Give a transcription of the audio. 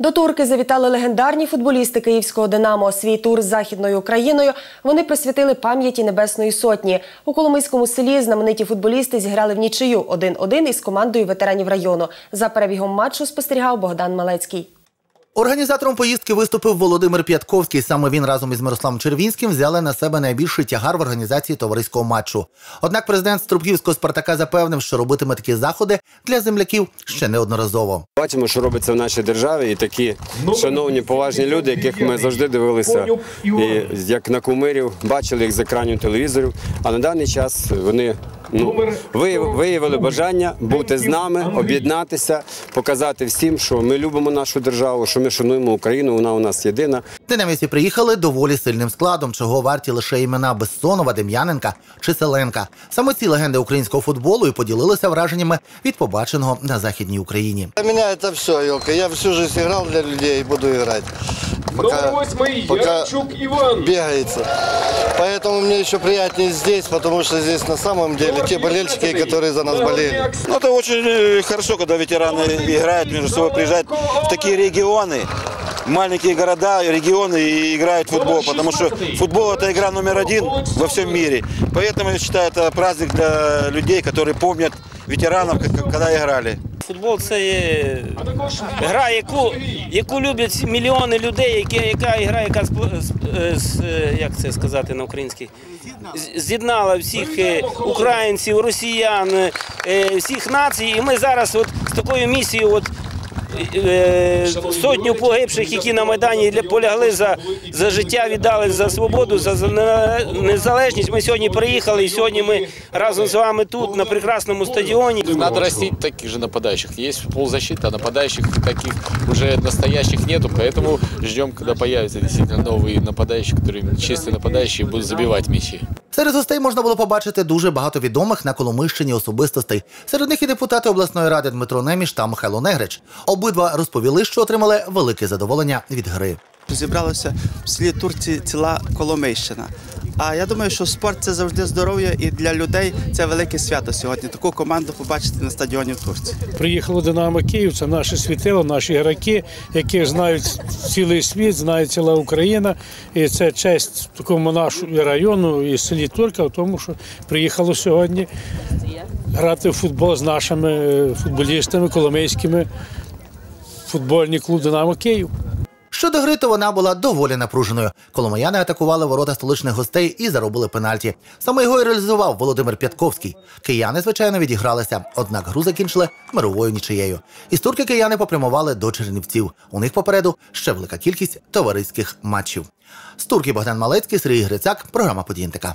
До турки завітали легендарні футболісти київського Динамо. Свій тур з західною Україною вони присвятили пам'яті Небесної Сотні. У Коломийському селі знамениті футболісти зіграли в нічию 1-1 із командою ветеранів району. За перебігом матчу спостерігав Богдан Малецький. Організатором поїздки виступив Володимир П'ятковський. Саме він разом із Мирославом Червінським взяли на себе найбільший тягар в організації товариського матчу. Однак президент Струбківського Спартака запевнив, що робитиме такі заходи для земляків ще неодноразово. Бачимо, що робиться в нашій державі, і такі шановні поважні люди, яких ми завжди дивилися і як на кумирів, бачили їх з екранів телевізорів. А на даний час вони ну, вияв- виявили бажання бути з нами, об'єднатися, показати всім, що ми любимо нашу державу, що ми шануємо Україну. Вона у нас єдина. Динамівці приїхали доволі сильним складом, чого варті лише імена Бессонова, Дем'яненка чи Селенка. Саме ці легенди українського футболу і поділилися враженнями від побаченого на західній Україні. Для меня это все, Елка. Я всю жизнь играл для людей и буду играть. Номер восьмой пока Ярчук Иван. бегается. Поэтому мне еще приятнее здесь, потому что здесь на самом деле те болельщики, которые за нас болели. Ну, это очень э, хорошо, когда ветераны играют между собой, приезжают в такие регионы, маленькие города, регионы и играют в футбол, потому что футбол это игра номер один во всем мире. Поэтому я считаю, это праздник для людей, которые помнят ветеранов, когда играли. Футбол це є гра, яку, яку люблять мільйони людей, які, яка гра, яка як це сказати на українській, з'єднала всіх е, українців, росіян, е, всіх націй. І ми зараз от з такою місією, от сотню погибших, які на Майдані для- полягли за, за життя, віддали за свободу, за, за не- незалежність. Ми сьогодні приїхали, і сьогодні ми разом з вами тут на прекрасному стадіоні. Надо растить таких же нападающих. Есть полузащита, а нападающих таких уже настоящих нету, поэтому ждем, когда появятся действительно новые нападающие, которые чистые нападающие будут забивать мячи. Серед гостей можна було побачити дуже багато відомих на Коломищині особистостей. Серед них і депутати обласної ради Дмитро Неміш та Михайло Негрич. Обидва розповіли, що отримали велике задоволення від гри. Зібралося в селі Турці ціла Коломийщина. А я думаю, що спорт це завжди здоров'я, і для людей це велике свято сьогодні. Таку команду побачити на стадіоні в Турції. Приїхало Динамо Київ, це наше світило, наші гравці, яких знають цілий світ, знає ціла Україна. І це честь такому нашому району і селі Турка, тому, що приїхало сьогодні грати в футбол з нашими футболістами, коломийськими футбольний клуб Динамо Київ. Щодо гри, то вона була доволі напруженою. Коломияни атакували ворота столичних гостей і заробили пенальті. Саме його і реалізував Володимир П'ятковський. Кияни, звичайно, відігралися, однак гру закінчили мировою нічиєю. Із турки кияни попрямували до Чернівців. У них попереду ще велика кількість товариських матчів. З турки Богдан Малецький, Сергій Грицяк, програма «Події НТК».